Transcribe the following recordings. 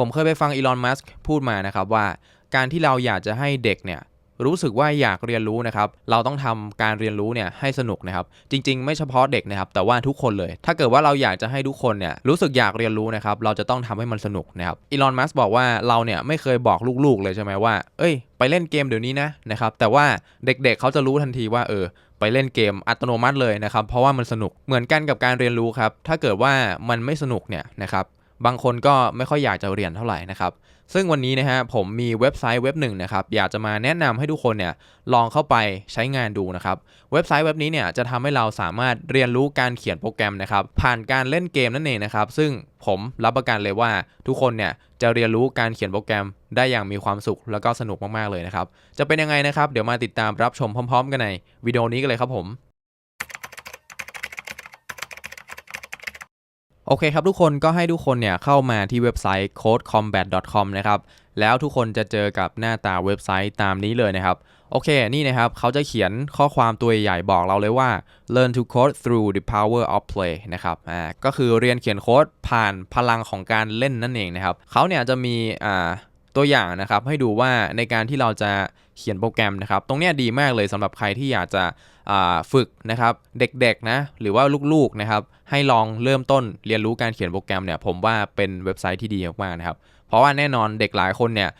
ผมเคยไปฟังอีลอน มัสก์พูดมานะครับว่า การที่เราอยากจะให้เด็กเนี่ยรู้สึกว่าอยากเรียนรู้นะครับ เราต้องทำการเรียนรู้เนี่ยให้สนุกนะครับ จริง ๆ ไม่เฉพาะเด็กนะครับ แต่ว่าทุกคนเลย ถ้าเกิดว่าเราอยากจะให้ทุกคนเนี่ยรู้สึกอยากเรียนรู้นะครับ เราจะต้องทำให้มันสนุกนะครับ อีลอน มัสก์บอกว่าเราเนี่ยไม่เคยบอกลูกๆเลยใช่ไหมว่า เอ้ย ไปเล่นเกมเดี๋ยวนี้นะนะครับ แต่ว่าเด็กๆเขาจะรู้ทันทีว่าเออไปเล่นเกมอัตโนมัติเลยนะครับ เพราะว่ามันสนุกเหมือนกันกับการเรียนรู้ครับ ถ้าเกิดว่ามันไม่สนุกเนี่ยนะครับ บางคนก็ไม่ค่อยอยากจะเรียนเท่าไหร่นะครับซึ่งวันนี้นะฮะผมมีเว็บไซต์เว็บหนึ่งนะครับอยากจะมาแนะนำให้ทุกคนเนี่ยลองเข้าไปใช้งานดูนะครับเว็บไซต์เว็บนี้เนี่ยจะทำให้เราสามารถเรียนรู้การเขียนโปรแกรมนะครับผ่านการเล่นเกมนั่นเองนะครับซึ่งผมรับประกันเลยว่าทุกคนเนี่ยจะเรียนรู้การเขียนโปรแกรมได้อย่างมีความสุขแล้วก็สนุกมากๆเลยนะครับจะเป็นยังไงนะครับเดี๋ยวมาติดตามรับชมพร้อม ๆ กันในวิดีโอนี้กันเลยครับผม โอเคครับทุกคนก็ให้ทุกคนเนี่ยเข้ามาที่เว็บไซต์ codecombat.com นะครับแล้วทุกคนจะเจอกับหน้าตาเว็บไซต์ตามนี้เลยนะครับโอเค นี่นะครับเขาจะเขียนข้อความตัวใหญ่บอกเราเลยว่า learn to code through the power of play นะครับ อ่า ก็คือเรียนเขียนโค้ดผ่านพลังของการเล่นนั่นเองนะครับ เขาเนี่ยจะมี อ่า ตัวอย่างนะครับให้ดูว่าในการที่เราจะเขียนโปรแกรมนะครับ ตรงเนี้ยดีมากเลยสำหรับใครที่อยากจะฝึกนะครับเด็กๆนะหรือว่าลูกๆนะครับให้ลองเริ่มต้นเรียนรู้การเขียนโปรแกรมเนี่ยผมว่าเป็นเว็บไซต์ที่ดีมากๆนะครับเพราะว่าแน่นอนเด็กหลายคนเนี่ย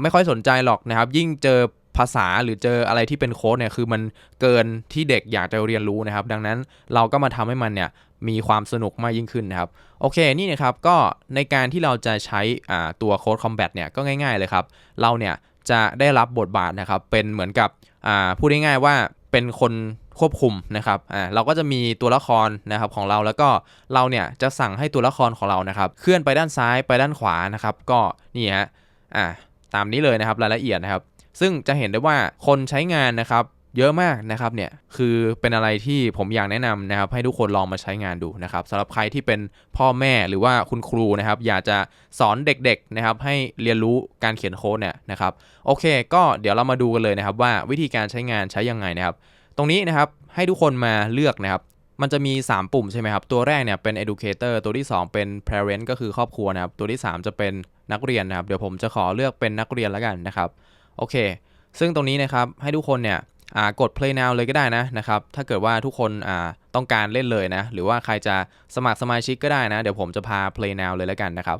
ไม่ค่อยสนใจหรอกนะครับ ยิ่งเจอภาษาหรือเจออะไรที่เป็นโค้ดเนี่ยคือมันเกินที่เด็กอยากจะเรียนรู้นะครับ ดังนั้นเราก็มาทำให้มันเนี่ย มีความสนุกมากยิ่งขึ้นนะครับ โอเคนี่นะครับก็ในการที่เราจะใช้ตัว Code Combat เนี่ยก็ง่าย ๆเลยครับ เราเนี่ยจะได้รับบทบาทนะครับ เป็นเหมือนกับพูดง่ายๆว่าเป็นคนควบคุมนะครับอ่าเราก็จะมีตัวละครนะครับของเราแล้วก็เราเนี่ยจะสั่งให้ตัวละครของเรานะครับ เคลื่อนไปด้านซ้ายไปด้านขวานะครับ ก็นี่ฮะอ่าตามนี้เลยนะครับรายละเอียดนะครับ ซึ่งจะเห็นได้ว่าคนใช้งานนะครับ เยอะมากนะครับเนี่ยคือเป็นอะไรที่ผมอยากแนะนำนะครับ ให้ทุกคนลองมาใช้งานดูนะครับสำหรับใครที่เป็นพ่อแม่หรือว่าคุณครูนะครับ อยากจะสอนเด็กๆนะครับ ให้เรียนรู้การเขียนโค้ดเนี่ยนะครับโอเค ก็เดี๋ยวเรามาดูกันเลยนะครับ ว่าวิธีการใช้งานใช้ยังไงนะครับ ตรงนี้นะครับให้ทุกคนมาเลือกนะครับ มันจะมี 3 ปุ่มใช่ไหมครับ ตัวแรกเนี่ยเป็น educator ตัวที่ 2 เป็น parent ก็คือครอบครัวนะครับ ตัวที่ 3 จะเป็นนักเรียนนะครับ เดี๋ยวผมจะขอเลือกเป็นนักเรียนแล้วกันนะครับ โอเค ซึ่งตรงนี้นะครับให้ทุกคนเนี่ย กด play now เลยก็ได้นะนะครับถ้าเกิดว่าทุกคนต้องการเล่นเลยนะ หรือว่าใครจะสมัครสมาชิกก็ได้นะ เดี๋ยวผมจะพา play now เลยแล้วกันนะครับ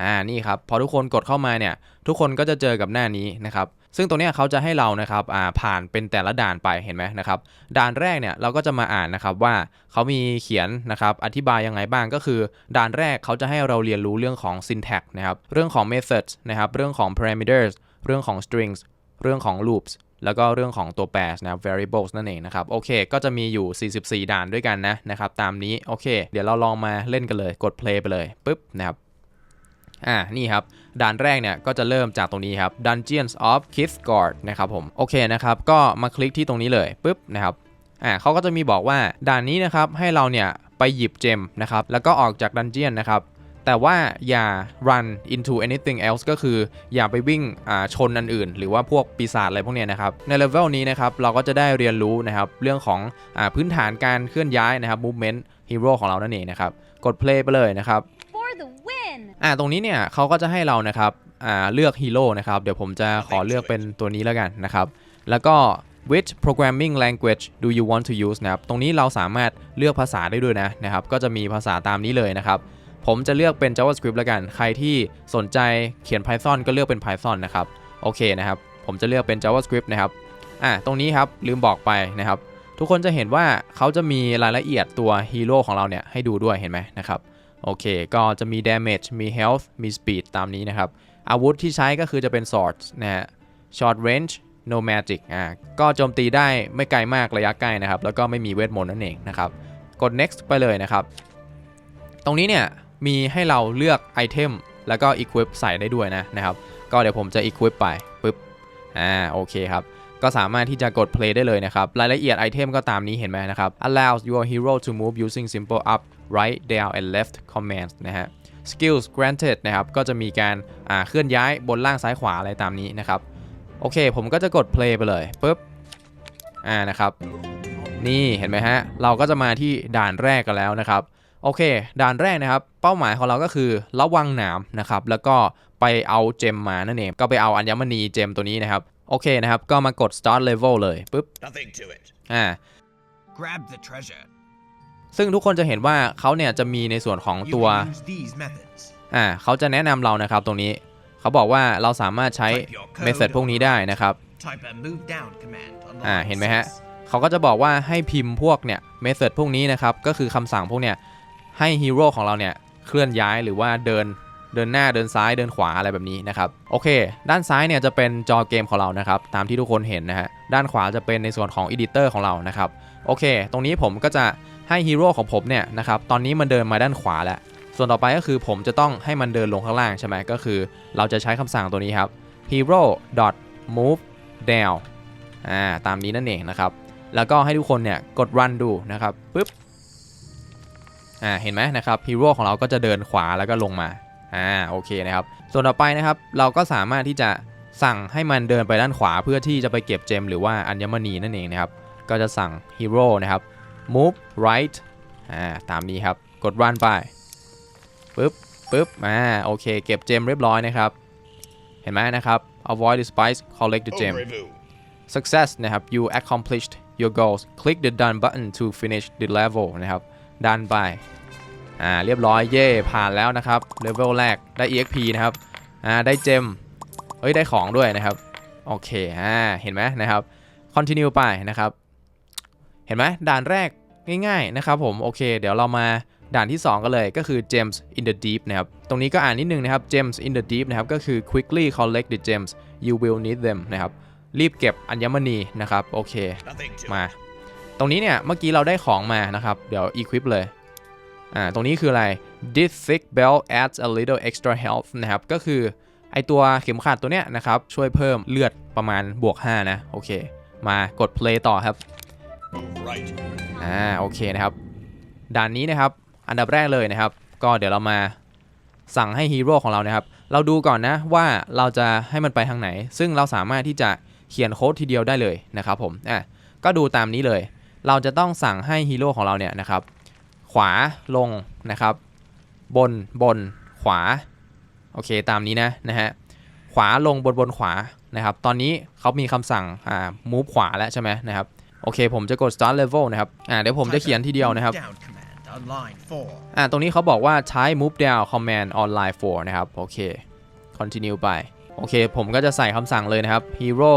อ่านี่ครับพอทุกคนกดเข้ามาเนี่ย ทุกคนก็จะเจอกับหน้านี้นะครับซึ่งตรงนี้เขาจะให้เรานะครับอ่าผ่านเป็นแต่ละด่านไปเห็นไหมนะครับด่านแรกเนี่ยเราก็จะมาอ่านนะครับว่าเขามีเขียนนะครับอธิบายยังไงบ้างก็คือ ด่านแรกเขาจะให้เราเรียนรู้เรื่องของ syntax นะครับเรื่องของ methods นะครับเรื่องของ parameters เรื่องของ strings เรื่องของ loops แล้วก็เรื่องของตัวแปรนะ variables นั่นเองนะครับ โอเค ก็จะมีอยู่ 44 ด่านด้วยกันนะนะครับ ตามนี้ โอเค เดี๋ยวเราลองมาเล่นกันเลย กด play ไปเลยปุ๊บ นะครับอ่า นี่ครับ ด่านแรกเนี่ย ก็จะเริ่มจากตรงนี้ครับ Dungeons of Kithgard นะครับผม โอเคนะครับ ก็มาคลิกที่ตรงนี้เลยปุ๊บ นะครับ อ่าเขาก็จะมีบอกว่า ด่านนี้นะครับ ให้เราเนี่ย ไปหยิบเจมนะครับ แล้วก็ออกจากดันเจียนนะครับ แต่ว่าอย่า run into anything else ก็คืออย่าไปวิ่งอ่าชนอันอื่น หรือว่าพวกปีศาจอะไรพวกเนี้ยนะครับ ในเลเวลนี้นะครับเราก็จะได้เรียนรู้นะครับเรื่องของอาพื้นฐานการเคลื่อนย้ายนะครับ movement hero ของเรานั่นเองนะครับ กด play ไปเลยนะครับ for the win! อ่าตรงนี้เนี่ยเขาก็จะให้เรานะครับอ่าเลือกฮีโร่นะครับ เดี๋ยวผมจะขอเลือกเป็นตัวนี้แล้วกันนะครับ แล้วก็ which programming language do you want to use นะครับ ตรงนี้เราสามารถเลือกภาษาได้ด้วยนะนะครับ ก็จะมีภาษาตามนี้เลยนะครับ ผมจะเลือกเป็น JavaScript แล้วกัน ใครที่สนใจเขียน Python ก็เลือกเป็น Python นะครับ โอเคนะครับ ผมจะเลือกเป็น JavaScript นะครับ อ่าตรงนี้ครับ ลืมบอกไปนะครับ ทุกคนจะเห็นว่าเขาจะมีรายละเอียดตัวฮีโร่ของเราเนี่ย ให้ดูด้วยเห็นไหมนะครับ โอเค ก็จะมี damage มี health มี speed ตามนี้นะครับ อาวุธที่ใช้ก็คือจะเป็น Sword นะฮะ short range no magic อ่าก็โจมตีได้ไม่ไกลมากระยะใกล้นะครับ แล้วก็ไม่มีเวทมนต์นั่นเองนะครับ กด next ไปเลยนะครับ ตรงนี้เนี่ย มีให้เราเลือกไอเทมแล้วก็ equip ใส่ได้ด้วยนะนะครับ ก็เดี๋ยวผมจะ equip ไปปึ๊บอ่าโอเคครับก็สามารถที่จะกด play ได้เลยนะครับ รายละเอียดไอเทมก็ตามนี้เห็นไหมนะครับ allows your hero to move using simple up right down and left commands นะฮะ skills granted นะครับ ก็จะมีการอ่าเคลื่อนย้ายบนล่างซ้ายขวาอะไรตามนี้นะครับ โอเค ผมก็จะกด play ไปเลยปุ๊บ อ่านะครับ นี่เห็นไหมฮะ เราก็จะมาที่ด่านแรกกันแล้วนะครับ โโอเค ด่านแรกนะครับ เป้าหมายของเราก็คือระวังหนามนะครับ แล้วก็ไปเอาเจมมานั่นเอง ก็ไปเอาอัญมณีเจมตัวนี้นะครับ โอเคนะครับ ก็มากด start level เลยปุ๊บ Nothing to it. อ่า Grab the treasure. ซึ่งทุกคนจะเห็นว่าเขาเนี่ยจะมีในส่วนของ You ตัว can use these methods. อ่าเขาจะแนะนำเรานะครับตรงนี้ เขาบอกว่าเราสามารถใช้ Type your code เมธอดพวกนี้ได้นะครับ Type a move down command on the อ่า line เห็นไหมฮะ six. เขาก็จะบอกว่าให้พิมพ์พวกเนี่ยเมธอดพวกนี้นะครับ ก็คือคำสั่งพวกเนี่ย ให้ฮีโร่ของเราเนี่ยเคลื่อนย้ายหรือว่าเดินเดินหน้าเดินซ้ายเดินขวาอะไรแบบนี้นะครับโอเค ด้านซ้ายเนี่ยจะเป็นจอเกมของเรานะครับตามที่ทุกคนเห็นนะฮะด้านขวาจะเป็นในส่วนของอีดิเตอร์ของเรานะครับโอเค ตรงนี้ผมก็จะให้ฮีโร่ของผมเนี่ยนะครับตอนนี้มันเดินมาด้านขวาแล้ว ส่วนต่อไปก็คือผมจะต้องให้มันเดินลงข้างล่างใช่ไหมก็คือ เราจะใช้คำสั่งตัวนี้ครับ hero move down อ่าตามนี้นั่นเองนะครับแล้วก็ให้ทุกคนเนี่ยกด run ดูนะครับปึ๊บ อ่าเห็นไหมนะครับฮีโร่ของเราก็จะเดินขวาแล้วก็ลงมาอ่าโอเคนะครับส่วนต่อไปนะครับเราก็สามารถที่จะสั่งให้มันเดินไปด้านขวาเพื่อที่จะไปเก็บเจมหรือว่าอัญมณีนั่นเองนะครับก็จะสั่งฮีโร่นะครับ move right อ่าตามนี้ครับกด run ไปปึ๊บปึ๊บอ่าโอเค เก็บเจมเรียบร้อยนะครับ เห็นไหมนะครับ avoid the spice collect the Au gem revoir. success นะครับ you accomplished your goals click the done button to finish the level นะครับ done by อ่าเรียบร้อยเย่ผ่านแล้วนะครับเลเวลแรกได้ exp นะครับอ่าได้เจมเฮ้ยได้ของด้วยนะครับโอเคอ่าเห็นไหมนะครับ continue ไปนะครับ เห็นไหมด่านแรกง่ายๆนะครับผมโอเค เดี๋ยวเรามาด่านที่ 2 กันเลยก็คือ gems in the deep นะครับ ตรงนี้ก็อ่านนิดนึงนะครับ gems in the deep นะครับ ก็คือ quickly collect the gems you will need them นะครับ รีบเก็บอัญมณีนะครับ โอเค Nothing to มา ตรงนี้เนี่ยเมื่อกี้เราได้ของมานะครับ เดี๋ยว equip เลยอ่าตรงนี้คืออะไร this thick belt adds a little extra health นะครับ ก็คือไอตัวเข็มขัดตัวเนี้ยนะครับ ช่วยเพิ่มเลือดประมาณบวก 5 นะ โอเค มากด play ต่อครับ Move right. อ่าโอเคนะครับ ด่านนี้นะครับ อันดับแรกเลยนะครับ ก็เดี๋ยวเรามาสั่งให้ฮีโร่ของเรานะครับ เราดูก่อนนะว่าเราจะให้มันไปทางไหน ซึ่งเราสามารถที่จะเขียนโค้ดทีเดียวได้เลยนะครับผมอะก็ดูตามนี้เลย เราจะต้องสั่งให้ฮีโร่ของเราเนี่ยนะครับ ขวาลงนะครับ บนบนขวา โอเคตามนี้นะนะฮะขวาลงบนบนขวานะครับ ตอนนี้เขามีคำสั่งอ่า move ขวาแล้วใช่ไหมนะครับ โอเค ผมจะกด start level นะครับอ่าเดี๋ยวผมจะเขียนทีเดียวนะครับอ่าตรงนี้เขาบอกว่าใช้ move down command on line 4นะครับ โอเค continue ไป โอเค ผมก็จะใส่คำสั่งเลยนะครับ hero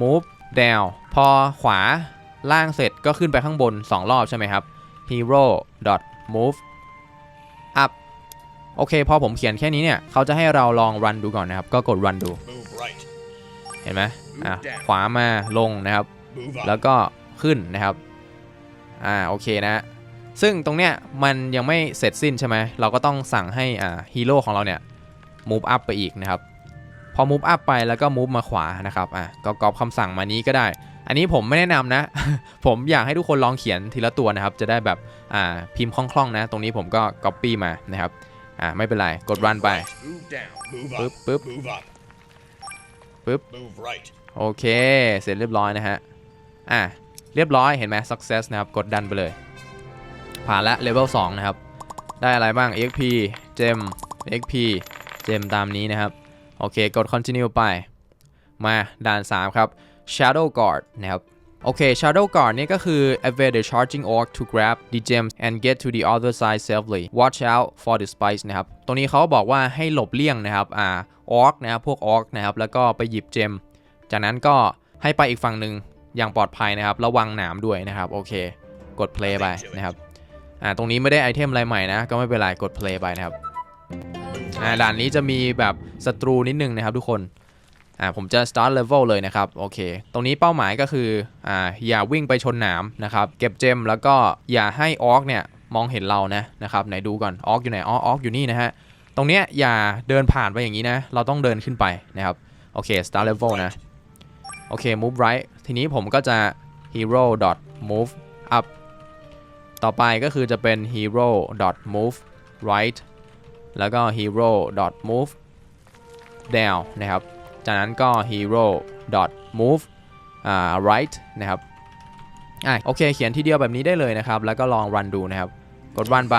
move down พอขวา ล่างเสร็จก็ขึ้นไปข้างบน 2 รอบใช่ไหมครับ hero move up โอเค พอผมเขียนแค่นี้เนี่ย เขาจะให้เราลอง run ดูก่อนนะครับ ก็กด run ดู right. เห็นไหมอะขวามาลงนะครับ แล้วก็ขึ้นนะครับ อ่า โอเคนะ ซึ่งตรงเนี้ยมันยังไม่เสร็จสิ้นใช่ไหม เราก็ต้องสั่งให้อ่าฮีโร่ของเราเนี่ย move up ไปอีกนะครับ พอ move up ไปแล้วก็ move มาขวานะครับ อะก็ก๊อปคำสั่งมานี้ก็ได้ อันนี้ผมไม่แนะนำนะ ผมอยากให้ทุกคนลองเขียนทีละตัวนะครับ จะได้แบบอ่าพิมพ์คล่องๆนะ ตรงนี้ผมก็ copy มานะครับอ่าไม่เป็นไร กด run ไป Move down. Move Boop, up. boop. Move up. Boop. Move right. โอเค เสร็จเรียบร้อยนะฮะอะเรียบร้อยเห็นไหม success นะครับ กดดันไปเลย ผ่านละ level 2นะครับ ได้อะไรบ้าง exp gem exp gem ตามนี้นะครับ โอเค กด continue ไป มาด่าน 3 ครับ shadow guard นะครับโอเค shadow guard นี่ก็คือ evade the charging orc to grab the gems and get to the other side safely watch out for the spice นะครับ ตรงนี้เขาบอกว่าให้หลบเลี่ยงนะครับ อ่า orc นะครับ พวก orc นะครับ แล้วก็ไปหยิบเจม จากนั้นก็ให้ไปอีกฝั่งหนึ่งอย่างปลอดภัยนะครับ ระวังหนามด้วยนะครับ โอเค กด play ไปนะครับ อ่า ตรงนี้ไม่ได้ไอเทมอะไรใหม่นะ ก็ไม่เป็นไร กด play ไปนะครับ อ่า ด่านนี้จะมีแบบศัตรูนิดนึงนะครับทุกคน อ่าผมจะ start level เลยนะครับ โอเค ตรงนี้เป้าหมายก็คืออ่าอย่าวิ่งไปชนหนามนะครับ เก็บเจมแล้วก็อย่าให้ออกเนี่ยมองเห็นเรานะนะครับไหนดูก่อนออกอยู่ไหนอ๋อออกอยู่นี่นะฮะตรงเนี้ยอย่าเดินผ่านไปอย่างนี้นะ เราต้องเดินขึ้นไปนะครับ โอเค start level นะ โอเค move right ทีนี้ผมก็จะ hero dot move up ต่อไปก็คือจะเป็น hero dot move right แล้วก็ hero dot move down นะครับ จากนั้นก็ hero dot move อ่า right นะครับอะโอเค เขียนทีเดียวแบบนี้ได้เลยนะครับ แล้วก็ลอง run ดูนะครับ กดวันไป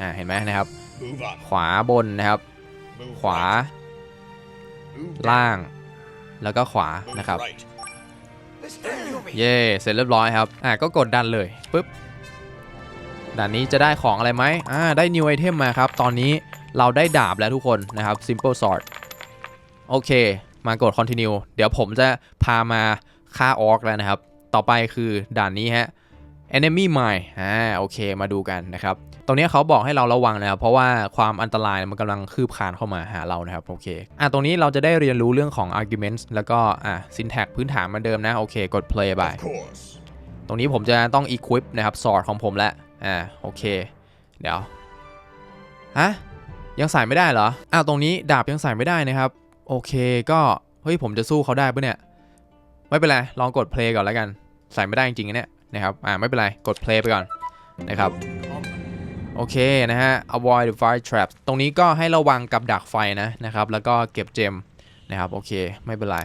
อ่าเห็นไหมนะครับ Move up. ขวาบนนะครับ Move ขวา right. Move down. ล่าง แล้วก็ขวา Move นะครับ right. เย่เสร็จเรียบร้อยครับอะก็กดดันเลยปุ๊บด่านนี้จะได้ของอะไรไหมอ่าได้ new item มาครับ ตอนนี้เราได้ดาบแล้วทุกคนนะครับ simple sword โอเค มากด continue เดี๋ยวผมจะพามาฆ่าออกแล้วนะครับ ต่อไปคือด่านนี้ฮะ enemy mine อ่าโอเคมาดูกันนะครับ ตรงนี้เขาบอกให้เราระวังนะครับ เพราะว่าความอันตรายมันกำลังคืบคลานเข้ามาหาเรานะครับ โอเค อะตรงนี้เราจะได้เรียนรู้เรื่องของ arguments แล้วก็อะ syntax พื้นฐานเหมาเดิมนะ โอเค กด play ไปตรงนี้ผมจะต้อง equip นะครับ sword ของผมแล้วอ่าโอเค เดี๋ยวฮะยังใส่ไม่ได้เหรออ้าวตรงนี้ดาบยังใส่ไม่ได้นะครับ โอเคก็เฮ้ยผมจะสู้เขาได้ปะเนี่ย ไม่เป็นไร ลองกด play ก่อนแล้วกัน ใส่ไม่ได้จริงๆเนี่ยนะครับอ่าไม่เป็นไร กด play ไปก่อนนะครับโอเคนะฮะ avoid the fire traps ตรงนี้ก็ให้ระวังกับดักไฟนะนะครับ แล้วก็เก็บเจมนะครับโอเคไม่เป็นไร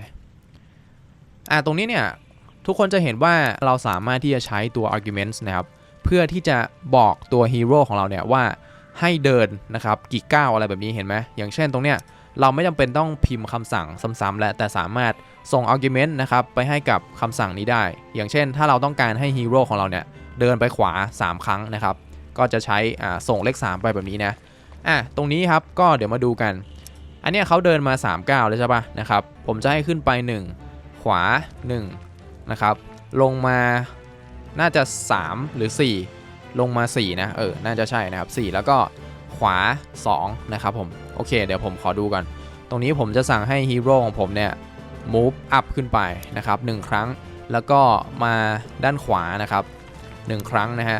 อ่าตรงนี้เนี่ยทุกคนจะเห็นว่าเราสามารถที่จะใช้ตัว arguments นะครับเพื่อที่จะบอกตัวฮีโร่ของเราเนี่ยว่าให้เดินนะครับกี่ก้าวอะไรแบบนี้เห็นไหมอย่างเช่นตรงเนี้ย เราไม่จำเป็นต้องพิมพ์คำสั่งซ้ำๆแล้วแต่สามารถส่ง argument นะครับไปให้กับคำสั่งนี้ได้ อย่างเช่น ถ้าเราต้องการให้ฮีโร่ของเราเนี่ยเดินไปขวา 3 ครั้งนะครับ ก็จะใช้อ่าส่งเลข 3 ไปแบบนี้นะอะตรงนี้ครับก็เดี๋ยวมาดูกัน อันเนี้ยเขาเดินมา3ก้าวเลยใช่ปะนะครับ ผมจะให้ขึ้นไป 1 ขวา1นะครับลงมาน่าจะ 3 หรือ 4 ลงมา 4 นะ เออ น่าจะใช่นะครับ 4 แล้วก็ ขวา 2 นะครับผม โอเค เดี๋ยวผมขอดูก่อน ตรงนี้ผมจะสั่งให้ฮีโร่ของผมเนี่ย move up ขึ้นไปนะครับ1ครั้งแล้วก็มาด้านขวานะครับ 1 ครั้งนะฮะ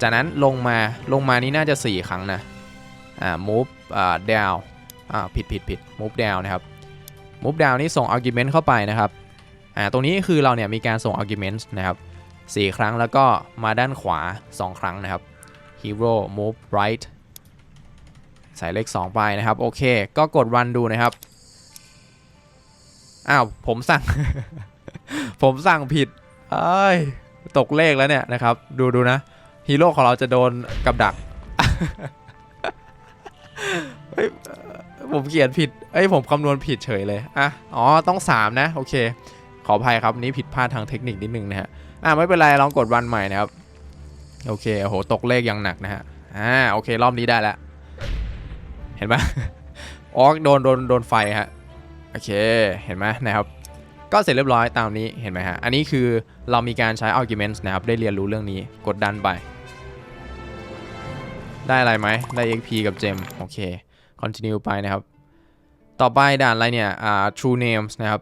จากนั้นลงมาลงมานี่น่าจะ 4 ครั้งนะ อ่า move อ่า down อ่าผิดผิดผิด move down นะครับ move down นี่ส่ง argument เข้าไปนะครับ อ่า ตรงนี้คือเราเนี่ยมีการส่ง argument นะครับ 4 ครั้งแล้วก็มาด้านขวา 2 ครั้งนะครับ hero move right ใส่เลข 2 ไปนะครับ โอเค ก็กด run ดูนะครับ อ้าว ผมสั่ง ผมสั่งผิดเอ้ยตกเลขแล้วเนี่ยนะครับ ดูดูนะฮีโร่ของเราจะโดนกับดักเฮ้ยผมเขียนผิดเอ้ยผมคำนวณผิดเฉยเลยอะอ๋อ ต้อง 3 นะ โอเค ขออภัยครับนี้ผิดพลาดทางเทคนิคนิดนึงนะฮะ อ่าไม่เป็นไร ลองกดวันใหม่นะครับ โอเคโอ้โห ตกเลขอย่างหนักนะฮะ อ่า โอเค รอบนี้ได้แล้ว ห็นไหมออกโดนโดนโดนไฟฮะโอเคเห็นไหมนะครับก็เสร็จเรียบร้อยตามนี้เห็นไหมฮะอันนี้คือเรามีการใช้ arguments นะครับได้เรียนรู้เรื่องนี้กดดันไป ได้อะไรไหมได้ XP กับเจมโอเค continue ไปนะครับ ต่อไปด่านอะไรเนี่ยอ่า true names นะครับ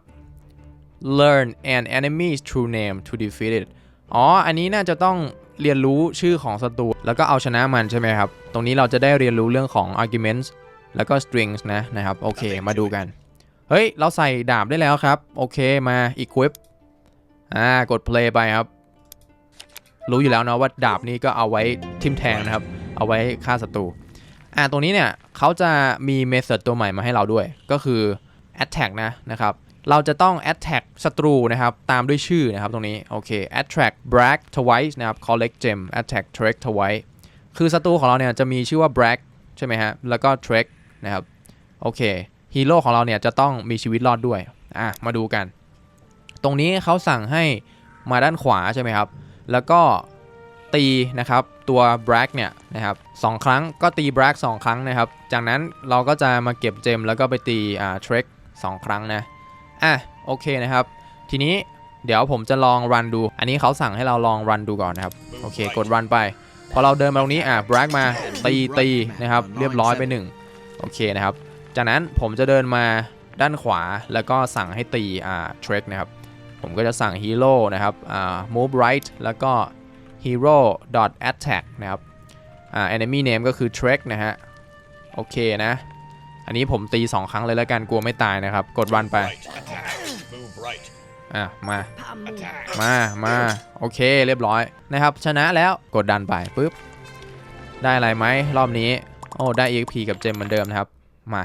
learn an enemy's true name to defeat it อ๋อ อันนี้น่าจะต้องเรียนรู้ชื่อของศัตรูแล้วก็เอาชนะมันใช่ไหมครับ ตรงนี้เราจะได้เรียนรู้เรื่องของ arguments แล้วก็ strings นะนะครับ โอเค มาดูกัน เฮ้ย เราใส่ดาบได้แล้วครับ โอเคมา equip อ่า กด play ไปครับ รู้อยู่แล้วเนาะว่าดาบนี้ก็เอาไว้ทิมแทงนะครับ เอาไว้ฆ่าศัตรู อ่า ตรงนี้เนี่ยเขาจะมีเม t อ o d ตัวใหม่มาให้เราด้วย ก็คือ attack นะนะครับเราจะต้อง attack ศัตรูนะครับ ตามด้วยชื่อนะครับตรงนี้ โอเค attack brag twice นะครับ collect gem attack trek twice คือศัตรูของเราเนี่ยจะมีชื่อว่า brag ใช่ไหมฮะ แล้วก็ trek นะครับโอเคฮีโร่ของเราเนี่ยจะต้องมีชีวิตรอดด้วยอะมาดูกัน ตรงนี้เขาสั่งให้มาด้านขวาใช่ไหมครับ แล้วก็ตีนะครับตัว brag เนี่ยนะครับสองครั้งก็ตี brag สองครั้งนะครับ จากนั้นเราก็จะมาเก็บเจมแล้วก็ไปตีอ่า trek สองครั้งนะอะโอเคนะครับ ทีนี้เดี๋ยวผมจะลองรันดู อันนี้เขาสั่งให้เราลองรันดูก่อนนะครับ โอเค กดรันไป พอเราเดินมาตรงนี้อะ brag มาตีตีนะครับ เรียบร้อยไปหนึ่ง โอเคนะครับ จากนั้นผมจะเดินมาด้านขวาแล้วก็สั่งให้ตีอ่า trek นะครับ ผมก็จะสั่ง hero นะครับอ่า move right แล้วก็ hero dot attack นะครับอ่า enemy name ก็คือ trek นะฮะ โอเคนะ อันนี้ผมตี 2 ครั้งเลยแล้วกันกลัวไม่ตายนะครับ กดรันไป Right. อะ มา Attack. มา มา โอเคเรียบร้อยนะครับ ชนะแล้วกดดันไปปุ๊บ ได้อะไรไหมรอบนี้ โอ้ได้ EXP กับเจมเหมือนเดิมนะครับ มา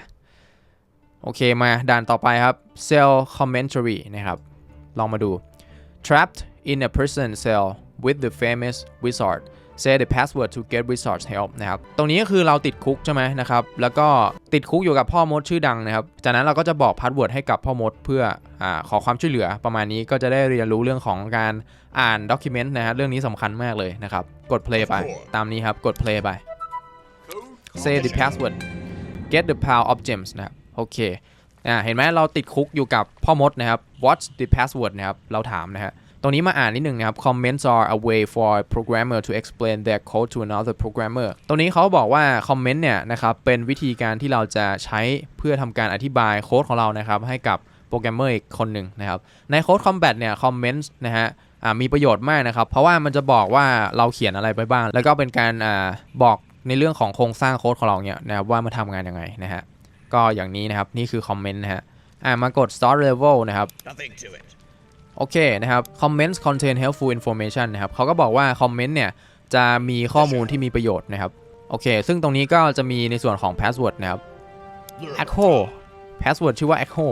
โอเคมาด่านต่อไปครับ cell commentary นะครับ ลองมาดู trapped in a prison cell with the famous wizard say the password to get resource help นะครับ ตรงนี้ก็คือเราติดคุกใช่ไหมนะครับ แล้วก็ติดคุกอยู่กับพ่อมดชื่อดังนะครับ จากนั้นเราก็จะบอกพาสเวิร์ดให้กับพ่อมดเพื่ออาขอความช่วยเหลือ ประมาณนี้ก็จะได้เรียนรู้เรื่องของการอ่านด็อกิเมนต์นะฮะ เรื่องนี้สำคัญมากเลยนะครับ กด play ไป ตามนี้ครับ กด play ไป say the password get the pile of gems นะครับโอเคอ่าเห็นไหมเราติดคุกอยู่กับพ่อมดนะครับ what's the password นะครับเราถามนะฮะตรงนี้มาอ่านนิดนึงนะครับ comments are a way for a programmer to explain their code to another programmer ตรงนี้เขาบอกว่า comment เนี่ยนะครับเป็นวิธีการที่เราจะใช้เพื่อทำการอธิบายโค้ดของเรานะครับให้กับโปรแกรมเมอร์อีกคนหนึ่งนะครับ ในโค้ด combat เนี่ย comments นะฮะอ่ามีประโยชน์มากนะครับ เพราะว่ามันจะบอกว่าเราเขียนอะไรไปบ้าง แล้วก็เป็นการอ่าบอก ในเรื่องของโครงสร้างโค้ดของเราเนี่ยนะครับว่ามันทำงานยังไงนะฮะก็อย่างนี้นะครับนี่คือคอมเมนต์นะฮะอ่ามากด start level นะครับ Nothing to it. โอเคนะครับ comments contain helpful information นะครับเขาก็บอกว่าคอมเมนต์เนี่ยจะมีข้อมูลที่มีประโยชน์นะครับโอเค ซึ่งตรงนี้ก็จะมีในส่วนของ password นะครับ Lure of echo password ชื่อว่า echo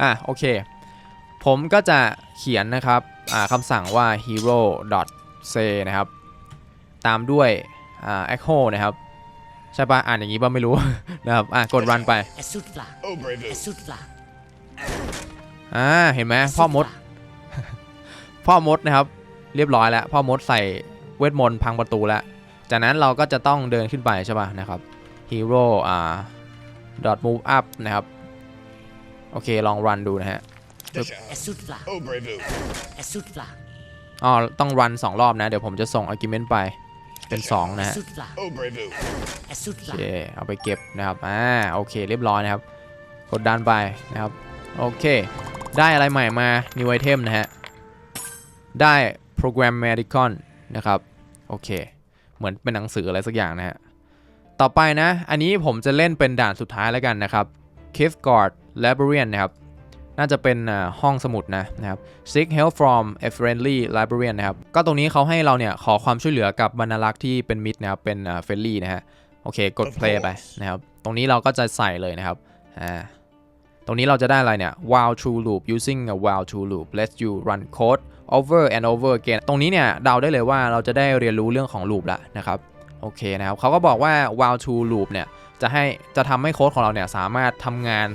อะโอเค ผมก็จะเขียนนะครับอ่าคำสั่งว่า hero say นะครับ ตามด้วย อ่า echo นะครับใช่ปะอ่านอย่างนี้ป่ะไม่รู้ นะครับอะกด run ไป Esutla. Obrevu. Esutla. อ่าเห็นไหมพ่อมด พ่อมดนะครับ เรียบร้อยแล้วพ่อมดใส่เวทมนต์พังประตูแล้ว จากนั้นเราก็จะต้องเดินขึ้นไปใช่ป่ะนะครับ hero อ่า dot move up นะครับ โอเคลองรันดูนะฮะ Disha. Esutla. Obrevu. Esutla. อ๋อต้องรัน2รอบนะ เดี๋ยวผมจะส่ง argument ไป เป็น 2 นะฮะ Esutla. Obrevu. โอ Esutla. เคเอาไปเก็บนะครับอ่าโอเคเรียบร้อยนะครับ กดดันไปนะครับ โอเค ได้อะไรใหม่มา new item นะฮะ ได้ program medicon นะครับ โอเค เหมือนเป็นหนังสืออะไรสักอย่างนะฮะ ต่อไปนะ อันนี้ผมจะเล่นเป็นด่านสุดท้ายแล้วกันนะครับ k i f g u a r d Librarian นะครับ น่าจะเป็นอ่าห้องสมุดนะนะครับ seek help from a friendly librarian นะครับ ก็ตรงนี้เขาให้เราเนี่ยขอความช่วยเหลือกับบรรณารักษ์ที่เป็นมิตรนะครับ เป็นอ่า friendly นะฮะ โอเค กด Of play ไป course นะครับ ตรงนี้เราก็จะใส่เลยนะครับ อ่า ตรงนี้เราจะได้อะไรเนี่ย while true loop using a while true loop lets you run code over and over again ตรงนี้เนี่ยเดาได้เลยว่าเราจะได้เรียนรู้เรื่องของ loop ละนะครับ โอเคนะครับเขาก็บอกว่า while true loop เนี่ยจะให้จะทำให้โค้ดของเราเนี่ยสามารถทำงาน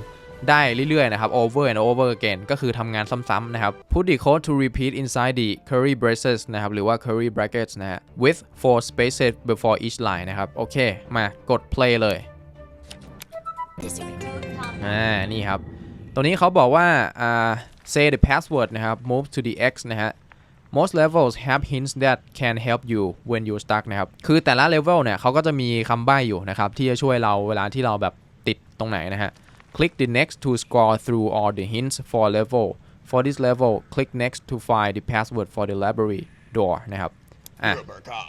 ได้เรื่อยๆนะครับ over and over again ก็คือทำงานซ้ำๆนะครับ put the code to repeat inside the curly braces นะครับ หรือว่า curly brackets นะฮะ with four spaces before each line นะครับ โอเค มากด play เลยอ่านี่ครับ ตัวนี้เขาบอกว่าอ่า say the password นะครับ move to the x นะฮะ most levels have hints that can help you when you stuck นะครับ คือแต่ละ level เนี่ยเขาก็จะมีคำใบ้อยู่นะครับ ที่จะช่วยเราเวลาที่เราแบบติดตรงไหนนะฮะ click the next to scroll through all the hints for level for this level click next to find the password for the library door นะครับ อ่ะ Ruberka.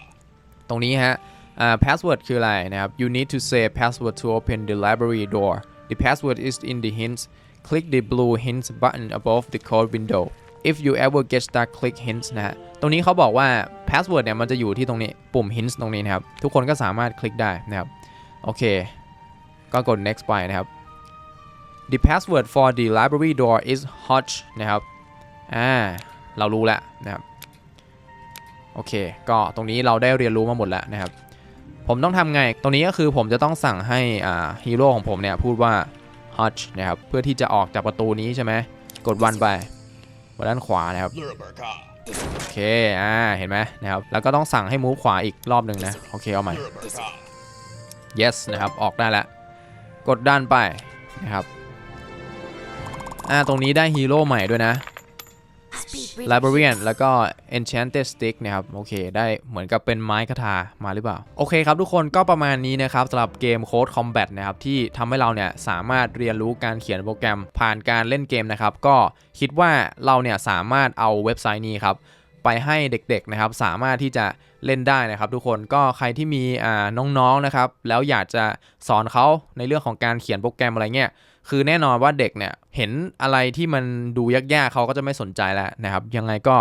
ตรงนี้ฮะอ่า password คืออะไรนะครับ you need to say password to open the library door the password is in the hints click the blue hints button above the code window if you ever get stuck click hints นะฮะ ตรงนี้เขาบอกว่า password เนี่ยมันจะอยู่ที่ตรงนี้ปุ่ม hints ตรงนี้นะครับ ทุกคนก็สามารถคลิกได้นะครับ โอเค ก็กด next ไปนะครับ The password for the library door is hotch นะครับ อ่า เรารู้แล้วนะครับ โอเค ก็ตรงนี้เราได้เรียนรู้มาหมดแล้วนะครับ ผมต้องทำไง ตรงนี้ก็คือผมจะต้องสั่งให้อ่าฮีโร่ของผมเนี่ยพูดว่า hutch นะครับ เพื่อที่จะออกจากประตูนี้ใช่ไหม กดวันไปบนด้านขวานะครับ โอเค อ่า เห็นไหมนะครับ แล้วก็ต้องสั่งให้มูฟขวาอีกรอบหนึ่งนะ โอเค เอาใหม่ yes นะครับ ออกได้แล้ว กดด้านไปนะครับ อ่าตรงนี้ได้ฮีโร่ใหม่ด้วยนะ Librarian แล้วก็ Enchanted Stick นะครับ โอเค ได้เหมือนกับเป็นไม้คาถามาหรือเปล่า โอเคครับทุกคนก็ประมาณนี้นะครับสำหรับเกม Code Combat นะครับ ที่ทำให้เราเนี่ยสามารถเรียนรู้การเขียนโปรแกรมผ่านการเล่นเกมนะครับ ก็คิดว่าเราเนี่ยสามารถเอาเว็บไซต์นี้ครับ ไปให้เด็กๆนะครับ สามารถที่จะเล่นได้นะครับ ทุกคนก็ใครที่มีอ่าน้องๆนะครับ แล้วอยากจะสอนเขาในเรื่องของการเขียนโปรแกรมอะไรเงี้ย คือแน่นอนว่าเด็กเนี่ยเห็นอะไรที่มันดูยากๆเขาก็จะไม่สนใจแล้วนะครับ ยังไงก็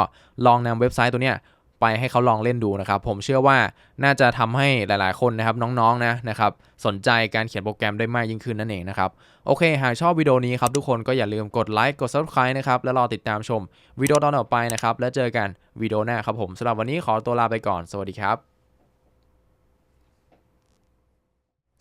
ลองนำเว็บไซต์ตัวเนี้ยไปให้เขาลองเล่นดูนะครับ ผมเชื่อว่าน่าจะทำให้หลายๆคนนะครับน้องๆนะนะครับสนใจการเขียนโปรแกรมได้มากยิ่งขึ้นนั่นเองนะครับโอเค หากชอบวิดีโอนี้ครับทุกคนก็อย่าลืมกดไลค์กด subscribe นะครับแล้วรอติดตามชมวิดีโอตอนต่อไปนะครับแล้วเจอกันวิดีโอหน้าครับผมสำหรับวันนี้ขอตัวลาไปก่อน สวัสดีครับ ส